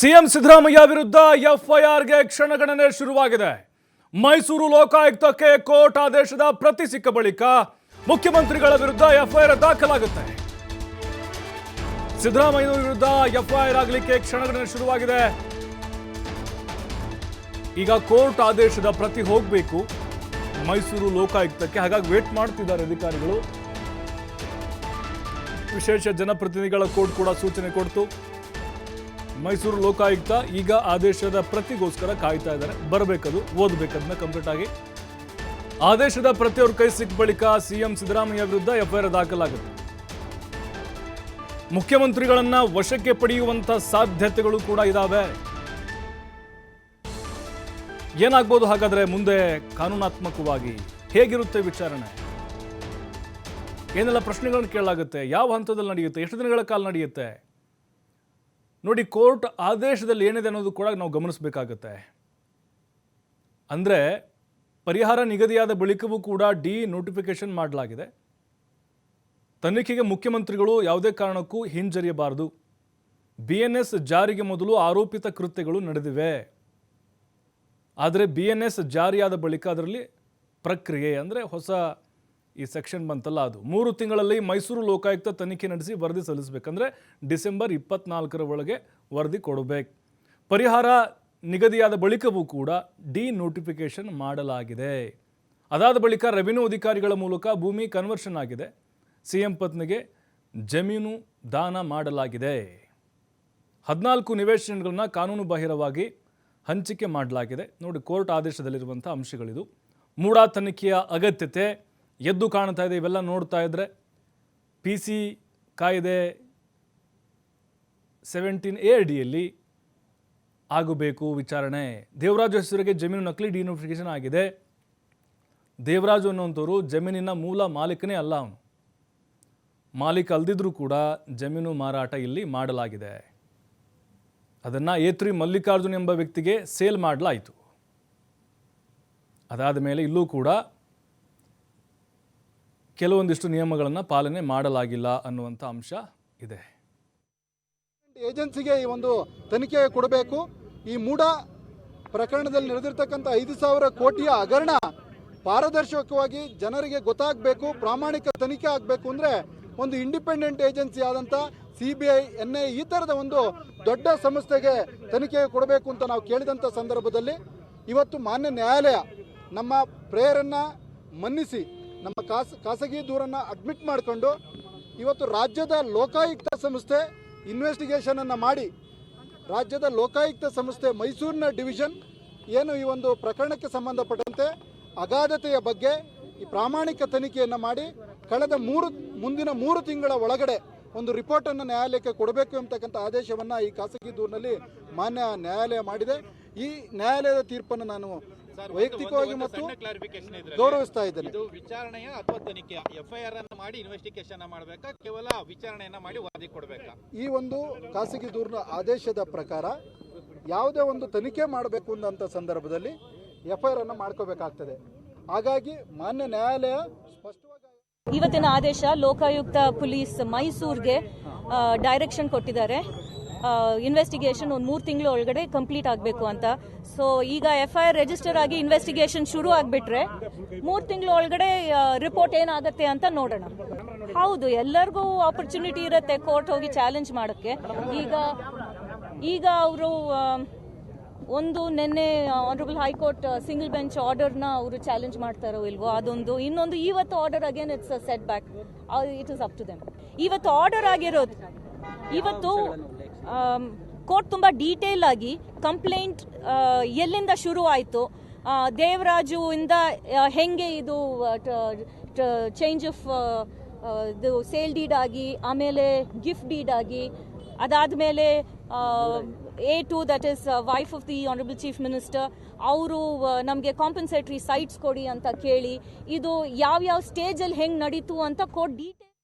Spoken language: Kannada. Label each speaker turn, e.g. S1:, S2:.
S1: ಸಿಎಂ ಸಿದ್ದರಾಮಯ್ಯ ವಿರುದ್ಧ ಎಫ್ಐಆರ್ಗೆ ಕ್ಷಣಗಣನೆ ಶುರುವಾಗಿದೆ. ಮೈಸೂರು ಲೋಕಾಯುಕ್ತಕ್ಕೆ ಕೋರ್ಟ್ ಆದೇಶದ ಪ್ರತಿ ಸಿಕ್ಕ ಬಳಿಕ ಮುಖ್ಯಮಂತ್ರಿಗಳ ವಿರುದ್ಧ ಎಫ್ಐಆರ್ ದಾಖಲಾಗುತ್ತೆ. ಸಿದ್ದರಾಮಯ್ಯ ವಿರುದ್ಧ ಎಫ್ಐಆರ್ ಆಗಲಿಕ್ಕೆ ಕ್ಷಣಗಣನೆ ಶುರುವಾಗಿದೆ. ಈಗ ಕೋರ್ಟ್ ಆದೇಶದ ಪ್ರತಿ ಹೋಗಬೇಕು. ಮೈಸೂರು ಲೋಕಾಯುಕ್ತಕ್ಕೆ ಹಾಗಾಗಿ ವೇಟ್ ಮಾಡ್ತಿದ್ದಾರೆ ಅಧಿಕಾರಿಗಳು. ವಿಶೇಷ ಜನಪ್ರತಿನಿಧಿಗಳ ಕೋರ್ಟ್ ಕೂಡ ಸೂಚನೆ ಕೊಡ್ತು. ಮೈಸೂರು ಲೋಕಾಯುಕ್ತ ಈಗ ಆದೇಶದ ಪ್ರತಿಗೋಸ್ಕರ ಕಾಯ್ತಾ ಇದ್ದಾರೆ. ಬರಬೇಕದು ಓದಬೇಕದನ್ನ ಕಂಪ್ಲೀಟ್ ಆಗಿ. ಆದೇಶದ ಪ್ರತಿ ಕೈ ಸಿಕ್ಕ ಬಳಿಕ ಸಿಎಂ ಸಿದ್ದರಾಮಯ್ಯ ವಿರುದ್ಧ ಎಫ್ಐಆರ್ ದಾಖಲಾಗುತ್ತೆ. ಮುಖ್ಯಮಂತ್ರಿಗಳನ್ನ ವಶಕ್ಕೆ ಪಡೆಯುವಂತ ಸಾಧ್ಯತೆಗಳು ಕೂಡ ಇದಾವೆ. ಏನಾಗ್ಬೋದು ಹಾಗಾದ್ರೆ ಮುಂದೆ ಕಾನೂನಾತ್ಮಕವಾಗಿ ಹೇಗಿರುತ್ತೆ ವಿಚಾರಣೆ? ಏನೆಲ್ಲ ಪ್ರಶ್ನೆಗಳನ್ನು ಕೇಳಲಾಗುತ್ತೆ, ಯಾವ ಹಂತದಲ್ಲಿ ನಡೆಯುತ್ತೆ, ಎಷ್ಟು ದಿನಗಳ ಕಾಲ ನಡೆಯುತ್ತೆ? ನೋಡಿ, ಕೋರ್ಟ್ ಆದೇಶದಲ್ಲಿ ಏನಿದೆ ಅನ್ನೋದು ಕೂಡ ನಾವು ಗಮನಿಸಬೇಕಾಗತ್ತೆ. ಅಂದರೆ, ಪರಿಹಾರ ನಿಗದಿಯಾದ ಬಳಿಕವೂ ಕೂಡ ಡಿ ನೋಟಿಫಿಕೇಶನ್ ಮಾಡಲಾಗಿದೆ. ತನಿಖೆಗೆ ಮುಖ್ಯಮಂತ್ರಿಗಳು ಯಾವುದೇ ಕಾರಣಕ್ಕೂ ಹಿಂಜರಿಯಬಾರದು. ಬಿ ಎನ್ ಎಸ್ ಜಾರಿಗೆ ಮೊದಲು ಆರೋಪಿತ ಕೃತ್ಯಗಳು ನಡೆದಿವೆ. ಆದರೆ, ಬಿ ಎನ್ ಎಸ್ ಜಾರಿಯಾದ ಬಳಿಕ ಅದರಲ್ಲಿ ಪ್ರಕ್ರಿಯೆ ಅಂದರೆ ಹೊಸ ಈ ಸೆಕ್ಷನ್ ಬಂತಲ್ಲ ಅದು. ಮೂರು ತಿಂಗಳಲ್ಲಿ ಮೈಸೂರು ಲೋಕಾಯುಕ್ತ ತನಿಖೆ ನಡೆಸಿ ವರದಿ ಸಲ್ಲಿಸಬೇಕಂದ್ರೆ ಡಿಸೆಂಬರ್ ಇಪ್ಪತ್ನಾಲ್ಕರ ಒಳಗೆ ವರದಿ ಕೊಡಬೇಕು. ಪರಿಹಾರ ನಿಗದಿಯಾದ ಬಳಿಕವೂ ಕೂಡ ಡಿ ನೋಟಿಫಿಕೇಶನ್ ಮಾಡಲಾಗಿದೆ. ಅದಾದ ಬಳಿಕ ರೆವಿನ್ಯೂ ಅಧಿಕಾರಿಗಳ ಮೂಲಕ ಭೂಮಿ ಕನ್ವರ್ಷನ್ ಆಗಿದೆ. ಸಿ ಎಂ ಪತ್ನಿಗೆ ಜಮೀನು ದಾನ ಮಾಡಲಾಗಿದೆ. ಹದಿನಾಲ್ಕು ನಿವೇಶನಗಳನ್ನು ಕಾನೂನು ಬಾಹಿರವಾಗಿ ಹಂಚಿಕೆ ಮಾಡಲಾಗಿದೆ. ನೋಡಿ ಕೋರ್ಟ್ ಆದೇಶದಲ್ಲಿರುವಂಥ ಅಂಶಗಳಿದು. ಮೂಡಾ ತನಿಖೆಯ ಅಗತ್ಯತೆ ಎದ್ದು ಕಾಣ್ತಾ ಇದೆ, ಇವೆಲ್ಲ ನೋಡ್ತಾ ಇದ್ರೆ ಪಿ ಸಿ ಕಾಯ್ದೆ ಸೆವೆಂಟೀನ್ ಎ ಅಡಿಯಲ್ಲಿ ಆಗಬೇಕು ವಿಚಾರಣೆ. ದೇವರಾಜ ಹೆಸರಿಗೆ ಜಮೀನು ನಕಲಿ ಡಿನೋಟಿಫಿಕೇಶನ್ ಆಗಿದೆ. ದೇವರಾಜು ಅನ್ನುವಂಥವ್ರು ಜಮೀನಿನ ಮೂಲ ಮಾಲೀಕನೇ ಅಲ್ಲ ಅವನು. ಮಾಲೀಕ ಅಲ್ದಿದ್ರೂ ಕೂಡ ಜಮೀನು ಮಾರಾಟ ಇಲ್ಲಿ ಮಾಡಲಾಗಿದೆ. ಅದನ್ನು ಏತ್ರಿ ಮಲ್ಲಿಕಾರ್ಜುನ್ ಎಂಬ ವ್ಯಕ್ತಿಗೆ ಸೇಲ್ ಮಾಡಲಾಯಿತು. ಅದಾದ ಮೇಲೆ ಇಲ್ಲೂ ಕೂಡ ಕೆಲವೊಂದಿಷ್ಟು ನಿಯಮಗಳನ್ನು ಪಾಲನೆ ಮಾಡಲಾಗಿಲ್ಲ ಅನ್ನುವಂಥ ಅಂಶ ಇದೆ.
S2: ಏಜೆನ್ಸಿಗೆ ಈ ಒಂದು ತನಿಖೆ ಕೊಡಬೇಕು. ಈ ಮೂಡ ಪ್ರಕರಣದಲ್ಲಿ ನಡೆದಿರ್ತಕ್ಕಂಥ ಐದು ಸಾವಿರ ಕೋಟಿಯ ಹಗರಣ ಪಾರದರ್ಶಕವಾಗಿ ಜನರಿಗೆ ಗೊತ್ತಾಗಬೇಕು, ಪ್ರಾಮಾಣಿಕ ತನಿಖೆ ಆಗಬೇಕು ಅಂದರೆ ಒಂದು ಇಂಡಿಪೆಂಡೆಂಟ್ ಏಜೆನ್ಸಿ ಆದಂಥ C B I, N I ಈ ಥರದ ಒಂದು ದೊಡ್ಡ ಸಂಸ್ಥೆಗೆ ತನಿಖೆ ಕೊಡಬೇಕು ಅಂತ ನಾವು ಕೇಳಿದಂಥ ಸಂದರ್ಭದಲ್ಲಿ ಇವತ್ತು ಮಾನ್ಯ ನ್ಯಾಯಾಲಯ ನಮ್ಮ ಪ್ರೇಯರನ್ನು ಮನ್ನಿಸಿ ನಮ್ಮ ಖಾಸ ಖಾಸಗಿ ದೂರನ್ನು ಅಡ್ಮಿಟ್ ಮಾಡಿಕೊಂಡು ಇವತ್ತು ರಾಜ್ಯದ ಲೋಕಾಯುಕ್ತ ಸಂಸ್ಥೆ ಇನ್ವೆಸ್ಟಿಗೇಷನನ್ನು ಮಾಡಿ, ರಾಜ್ಯದ ಲೋಕಾಯುಕ್ತ ಸಂಸ್ಥೆ ಮೈಸೂರಿನ ಡಿವಿಷನ್ ಏನು ಈ ಒಂದು ಪ್ರಕರಣಕ್ಕೆ ಸಂಬಂಧಪಟ್ಟಂತೆ ಅಗಾಧತೆಯ ಬಗ್ಗೆ ಈ ಪ್ರಾಮಾಣಿಕ ತನಿಖೆಯನ್ನು ಮಾಡಿ ಕಳೆದ ಮೂರು, ಮುಂದಿನ ಮೂರು ತಿಂಗಳ ಒಳಗಡೆ ಒಂದು ರಿಪೋರ್ಟನ್ನು ನ್ಯಾಯಾಲಯಕ್ಕೆ ಕೊಡಬೇಕು ಎಂಬತಕ್ಕಂಥ ಆದೇಶವನ್ನು ಈ ಖಾಸಗಿ ದೂರಿನಲ್ಲಿ ಮಾನ್ಯ ನ್ಯಾಯಾಲಯ ಮಾಡಿದೆ. ಈ ನ್ಯಾಯಾಲಯದ ತೀರ್ಪನ್ನು ನಾನು ವೈಯಕ್ತಿಕವಾಗಿ ಮತ್ತು ಗೌರವಿಸ್ತಾ ಇದ್ದೇನೆ.
S3: ಇದು ವಿಚಾರಣೆಯ ಅಥವಾ ತನಿಖೆ ಎಫ್ಐಆರ್ ಅನ್ನು ಮಾಡಿ ಇನ್ವೆಸ್ಟಿಗೇಷನ್ ಮಾಡಬೇಕಾ? ಕೇವಲ ವಿಚಾರಣೆಯನ್ನ ಮಾಡಿ ವರದಿ ಕೊಡಬೇಕಾ?
S2: ಈ ಒಂದು ಖಾಸಗಿ ದೂರಿನ ಆದೇಶದ ಪ್ರಕಾರ ಯಾವುದೇ ಒಂದು ತನಿಖೆ ಮಾಡಬೇಕು ಅಂದಂಥ ಸಂದರ್ಭದಲ್ಲಿ ಎಫ್ಐಆರ್ ಅನ್ನು ಮಾಡ್ಕೋಬೇಕಾಗ್ತದೆ. ಹಾಗಾಗಿ ಮಾನ್ಯ ನ್ಯಾಯಾಲಯ ಸ್ಪಷ್ಟವಾಗಿ
S4: ಇವತ್ತಿನ ಆದೇಶ ಲೋಕಾಯುಕ್ತ ಪೊಲೀಸ್ ಮೈಸೂರಿಗೆ ಡೈರೆಕ್ಷನ್ ಕೊಟ್ಟಿದ್ದಾರೆ. ಇನ್ವೆಸ್ಟಿಗೇಷನ್ ಒಂದು ಮೂರು ತಿಂಗಳು ಒಳಗಡೆ ಕಂಪ್ಲೀಟ್ ಆಗಬೇಕು ಅಂತ. ಸೊ ಈಗ ಎಫ್ ಐ ಆರ್ ರಿಜಿಸ್ಟರ್ ಆಗಿ ಇನ್ವೆಸ್ಟಿಗೇಷನ್ ಶುರು ಆಗಿಬಿಟ್ರೆ ಮೂರು ತಿಂಗಳು ಒಳಗಡೆ ರಿಪೋರ್ಟ್ ಏನಾಗುತ್ತೆ ಅಂತ ನೋಡೋಣ. ಹೌದು, ಎಲ್ಲರಿಗೂ ಆಪರ್ಚುನಿಟಿ ಇರುತ್ತೆ ಕೋರ್ಟ್ ಹೋಗಿ ಚಾಲೆಂಜ್ ಮಾಡೋಕ್ಕೆ. ಈಗ ಈಗ ಅವರು ಒಂದು ನಿನ್ನೆ ಆನರಬಲ್ ಹೈಕೋರ್ಟ್ ಸಿಂಗಲ್ ಬೆಂಚ್ ಆರ್ಡರ್ನ ಅವರು ಚಾಲೆಂಜ್ ಮಾಡ್ತಾರೋ ಇಲ್ವೋ ಅದೊಂದು, ಇನ್ನೊಂದು ಇವತ್ತು order again it's set back it is up to them ಇವತ್ತು ಆರ್ಡರ್ ಆಗಿರೋದು, ಇವತ್ತು ಕೋರ್ಟ್ ತುಂಬ ಡೀಟೇಲ್ ಆಗಿ ಕಂಪ್ಲೇಂಟ್ ಎಲ್ಲಿಂದ ಶುರು ಆಯಿತು ದೇವರಾಜು ಇಂದ ಹೆಂಗೆ ಇದು ಚೇಂಜ್ ಆಫ್ ಇದು ಸೇಲ್ ಡೀಡ್ ಆಗಿ, ಆಮೇಲೆ ಗಿಫ್ಟ್ ಡೀಡ್ ಆಗಿ, ಅದಾದಮೇಲೆ A to that is wife of the honourable chief minister ಅವರು ನಮಗೆ ಕಾಂಪನ್ಸೇಟ್ರಿ ಸೈಟ್ಸ್ ಕೊಡಿ ಅಂತ ಕೇಳಿ, ಇದು ಯಾವ್ಯಾವ ಸ್ಟೇಜಲ್ಲಿ ಹೆಂಗೆ ನಡೀತು ಅಂತ ಕೋರ್ಟ್ ಡೀಟೇಲ್